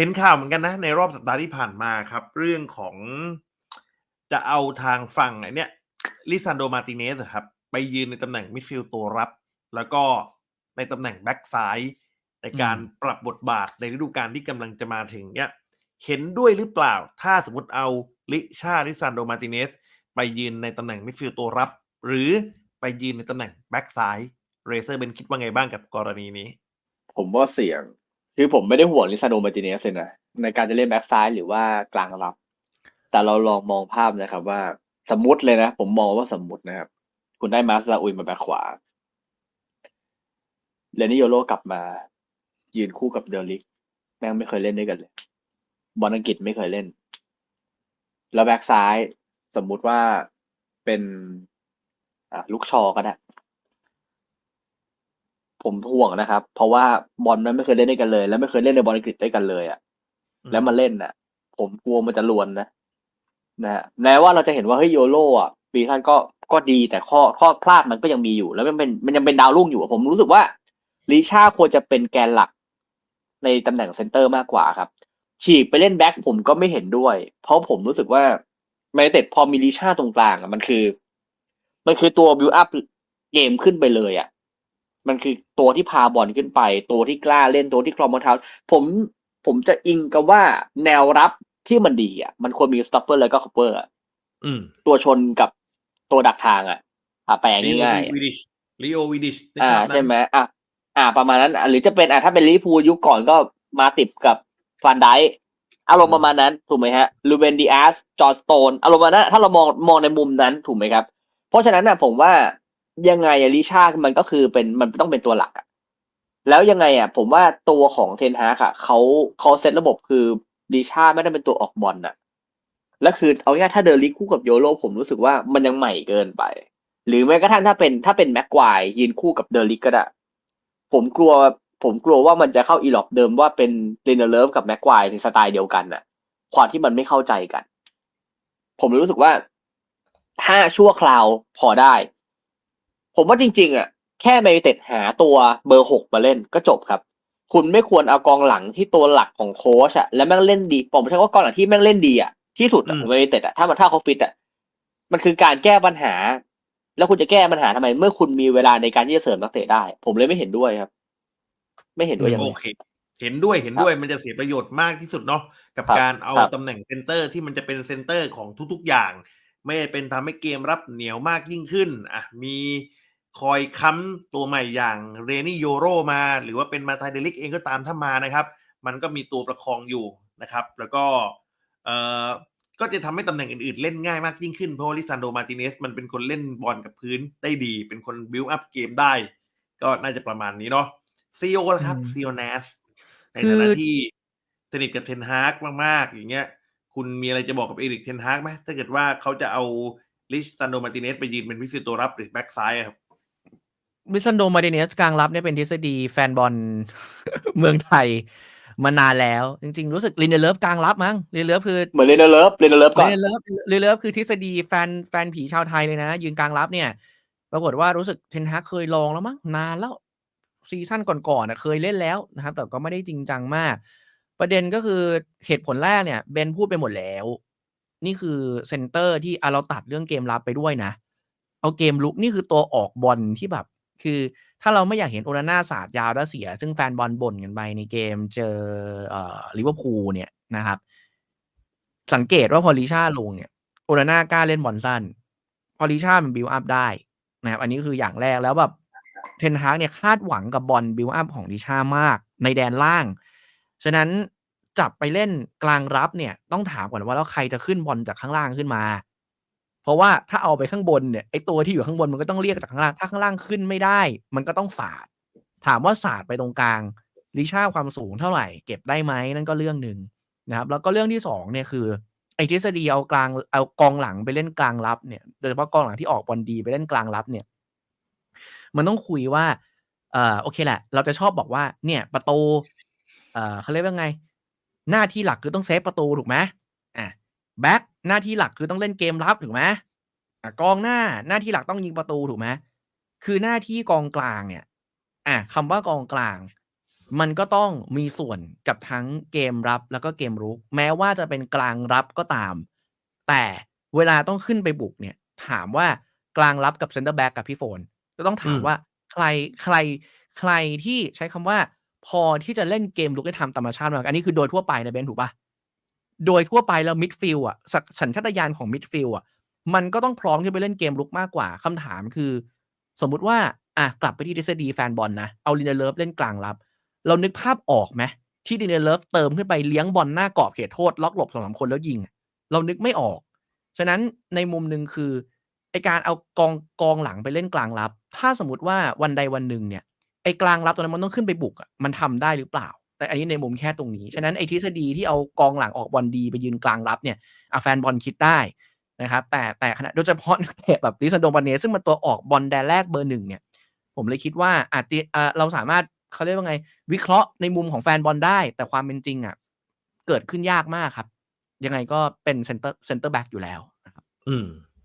เห็นข่าวเหมือนกันนะในรอบสัปดาห์ที่ผ่านมาครับ เรื่องของจะเอาทางฝั่งไอเนี่ยลิซันโดมาติเนสครับ ไปยืนในตำแหน่งมิดฟิลด์ตัวรับ แล้วก็ในตำแหน่งแบ็กซ้ายในการปรับบทบาทในฤดูกาลที่กำลังจะมาถึงเนี่ยเห็นด้วยหรือเปล่า ถ้าสมมติเอาลิชาลิซันโดมาติเนสไปยืนในตำแหน่งมิดฟิลด์ตัวรับ หรือไปยืนในตำแหน่งแบ็กซ้ายเรเซอร์เบนคิดว่าไงบ้างกับกรณีนี้ ผมว่าเสี่ยง คือผมไม่ได้ห่วงลิซาโดมาติเนสเลยนะในการจะเล่นแบ็กซ้ายหรือว่ากลางรับ แต่เราลองมองภาพนะครับ ว่าสมมติเลยนะ ผมมองว่าสมมตินะครับ คุณได้มาสลาอุยมาแบ็กขวาเลนิโยโรกลับมา ยืนคู่กับเดลิกแม่งไม่เคยเล่นด้วยกันเลยบอลอังกฤษไม่เคยเล่น แล้วแบ็กซ้ายสมมุติว่าเป็นอะลูกชอก็ได้ ผมห่วงนะครับ เพราะว่าบอลมันไม่เคยเล่นด้วยกันเลย แล้วไม่เคยเล่นในบอลอังกฤษด้วยกันเลยอะ่ะอืมแล้วมาเล่นน่ะ ผมกลัวมันจะลวนนะนะฮะแม้ว่าเราจะเห็นว่าเฮ้ยโยโรอะปีท่านก็ก็ดีแต่ข้อข้อพลาดมันก็ยังมีอยู่ แล้วมันเป็นมันยังเป็นดาวรุ่งอยู่อะผมรู้สึกว่าลิชาควรจะเป็นแกนหลัก ในตำแหน่งเซนเตอร์มากกว่าครับ ฉีกไปเล่นแบ็คผมก็ไม่เห็นด้วย เพราะผมรู้สึกว่าแมนเต็ดพอมีลิชาตรงกลางอะมันคือ มันคือตัวบิวอัพเกมขึ้นไปเลยอะ มันคือตัวที่พาบอลขึ้นไป ตัวที่กล้าเล่นตัวที่คลองบอลเท้าผมผมจะอิงกับว่าแนวรับที่มันดีอะ มันควรมีสต็อปเปอร์แล้วก็คัพเปอร์อะอืมตัวชนกับตัวดักทางอะอะแปลง่ายๆวิดิชลีโอวิดิชอ่าใช่ไหมอะอ่า ประมาณนั้นอะหรือจะเป็นอะถ้าเป็นลิเวอร์พูลยุคก่อนก็มาติดกับฟันไดค์อารมณ์ประมาณนั้นถูกไหมฮะลูเบนดีอาสจอร์สโตนอารมณ์ประมาณนั้นถ้าเรามองมองในมุมนั้นถูกไหมครับ เพราะฉะนั้นน่ะผมว่า ยังไงอะลิชามันก็คือเป็นมันต้องเป็นตัวหลักอะแล้วยังไงอะผมว่าตัวของเทนฮากอะเขาเขาเซตระบบคือลิชาไม่ได้เป็นตัวออกบอลน่ะ แล้วคือเอาง่ายถ้าเดลิกคู่กับโยโรผมรู้สึกว่ามันยังใหม่เกินไป หรือแม้กระทั่งถ้าเป็นถ้าเป็นแม็กควายยืนคู่กับเดลิกก็ได้ผมกลัวผมกลัวว่ามันจะเข้าอีหลอกเดิมว่าเป็นเรนเนเลิฟกับแม็กควายในสไตล์เดียวกันน่ะ ความที่มันไม่เข้าใจกัน ผมรู้สึกว่าถ้าชั่วคราวพอได้ ผมว่าจริง ๆ อะ แค่แมนยูเต็ดหาตัวเบอร์หกมาเล่นก็จบครับ คุณไม่ควรเอากองหลังที่ตัวหลักของโค้ชอะแล้วแม่งเล่นดีผมใช้ว่ากองหลังที่แม่งเล่นดีอะที่สุดอะของแมนยูเต็ดอะถ้ามันถ้าเขาฟิตอะมันคือการแก้ปัญหา แล้วคุณจะแก้ปัญหาทำไม เมื่อคุณมีเวลาในการที่จะเสริมนักเตะได้ ผมเลยไม่เห็นด้วยครับ ไม่เห็นด้วยอย่างโอนี้เคเห็นด้วยเห็นด้วยมันจะเสียประโยชน์มากที่สุดเนาะกับครับการเอาครับตำแหน่งเซนเตอร์ที่มันจะเป็นเซนเตอร์ของทุกๆอย่าง ไม่ได้เป็นทำให้เกมรับเหนียวมากยิ่งขึ้นอะมี คอยค้ำตัวใหม่อย่างเรนี่โยโรมา หรือว่าเป็นมาไทเดลิกเองก็ตามถ้ามานะครับ มันก็มีตัวประคองอยู่นะครับ แล้วก็เอ่อก็จะทำให้ตำแหน่งอื่นๆ เล่นง่ายมากยิ่งขึ้น เพราะว่าลิซานโดมาติเนสมันเป็นคนเล่นบอลกับพื้นได้ดี เป็นคนบิวอัพเกมได้ ก็น่าจะประมาณนี้เนาะซีโอละครับอืมซีโอเนสในคือฐานะที่สนิทกับเทนฮากมากๆ อย่างเงี้ย คุณมีอะไรจะบอกกับเอริกเทนฮากไหมถ้าเกิดว่าเขาจะเอาลิชซันโดมาติเนสไปยืนเป็นพิเศษตัวรับหรือแบ็กซ้ายอะครับ วิสันโดมาเดเนสกลางรับเนี่ยเป็นทฤษฎีแฟนบอลเมืองไทยมานานแล้ว จริง ๆ รู้สึกลินเดเลิฟกลางรับมั้งลินเดเลิฟคือเหมือนเรนเนเลิฟเรนเนเลิฟก่อนลินเดเลิฟลินเดเลิฟคือทฤษฎีแฟนแฟนผีชาวไทยเลยนะ ยืนกลางรับเนี่ย ปรากฏว่ารู้สึกเทนฮากเคยลองแล้วมั้งนานแล้วซีซั่นก่อนๆน่ะเคยเล่นแล้วนะครับ แต่ก็ไม่ได้จริงจังมาก ประเด็นก็คือเหตุผลแรกเนี่ยเบนพูดไปหมดแล้ว นี่คือเซนเตอร์ที่อะเราตัดเรื่องเกมรับไปด้วยนะ เอาเกมลุกนี่คือตัวออกบอลที่แบบ คือถ้าเราไม่อยากเห็นโอนาน่าศาสตร์ยาวแล้วเสีย ซึ่งแฟนบอลบ่นกันไปในเกมเจอเอ่อลิเวอร์พูลเนี่ยนะครับ สังเกตว่าพอลิชาลงเนี่ยโอนาน่ากล้าเล่นบอลสั้น พอลิชามันบิวอัพได้นะครับอันนี้คืออย่างแรกแล้วแบบเทนฮากเนี่ยคาดหวังกับบอลบิวอัพของลิชามาก ในแดนล่าง ฉะนั้นจับไปเล่นกลางรับเนี่ย ต้องถามก่อนว่าแล้วใครจะขึ้นบอลจากข้างล่างขึ้นมา ราะว่าถ้าเอาไปข้างบนเนี่ยไอตัวที่อยู่ข้างบนมันก็ต้องเรียกจากข้างล่าง ถ้าข้างล่างขึ้นไม่ได้ มันก็ต้องสาด ถามว่าสาดไปตรงกลางลิชาความสูงเท่าไหร่ เก็บได้ไหมนั่นก็เรื่องหนึ่งนะครับ แล้วก็เรื่องที่สองเนี่ยคือไอทฤษฎีเอากลางเอากองหลังไปเล่นกลางรับเนี่ยโดยเฉพาะกองหลังที่ออกบอลดีไปเล่นกลางรับเนี่ย มันต้องคุยว่าเอ่อโอเคแหละ เราจะชอบบอกว่าเนี่ยประตูเอ่อเขาเรียกว่าไง หน้าที่หลักคือต้องเซฟประตูถูกไหม แบ็คหน้าที่หลักคือต้องเล่นเกมรับถูกไหมอะกองหน้าหน้าที่หลักต้องยิงประตูถูกไหมคือหน้าที่กองกลางเนี่ย อะคำว่ากองกลาง มันก็ต้องมีส่วนกับทั้งเกมรับแล้วก็เกมรุก แม้ว่าจะเป็นกลางรับก็ตาม แต่เวลาต้องขึ้นไปบุกเนี่ย ถามว่ากลางรับกับเซนเตอร์แบ็กกับพี่โฟนก็ต้องถามอืมว่าใครใครใครที่ใช้คำว่าพอที่จะเล่นเกมลุกได้ทำธรรมชาติมากอันนี้คือโดยทั่วไปนะเบนถูกปะ โดยทั่วไปแล้วมิดฟิลอะสัญชาตญาณของมิดฟิลอะมันก็ต้องพร้อมที่ไปเล่นเกมลุกมากกว่าคำถามคือ สมมุติว่าอะกลับไปที่ทฤษฎีแฟนบอลนะ เอาลินเดเลฟเล่นกลางรับ เรานึกภาพออกไหมที่ลินเดเลฟเติมขึ้นไปเลี้ยงบอลหน้ากรอบเขตโทษ ล็อกหลบสองสามคนแล้วยิง เรานึกไม่ออก ฉะนั้นในมุมหนึ่งคือไอการเอากองกองหลังไปเล่นกลางรับ ถ้าสมมติว่าวันใดวันหนึ่งเนี่ยไอกลางรับตัวนั้นมันต้องขึ้นไปบุกอะมันทำได้หรือเปล่า แต่อันนี้ในมุมแค่ตรงนี้ ฉะนั้นไอทฤษฎีที่เอากองหลังออกบอลดีไปยืนกลางรับเนี่ยแฟนบอลคิดได้นะครับ แต่แต่ขณะโดยเฉพาะนักเตะแบบลิซันโดบาเนซึ่งมันตัวออกบอลแดนแรกเบอร์หนึ่งเนี่ย ผมเลยคิดว่าอาจจะเอ่อเราสามารถเขาเรียกว่าไง วิเคราะห์ในมุมของแฟนบอลได้ แต่ความเป็นจริงอะ เกิดขึ้นยากมากครับ ยังไงก็เป็นเซนเตอร์เซนเตอร์แบ็กอยู่แล้วนะครับ อืม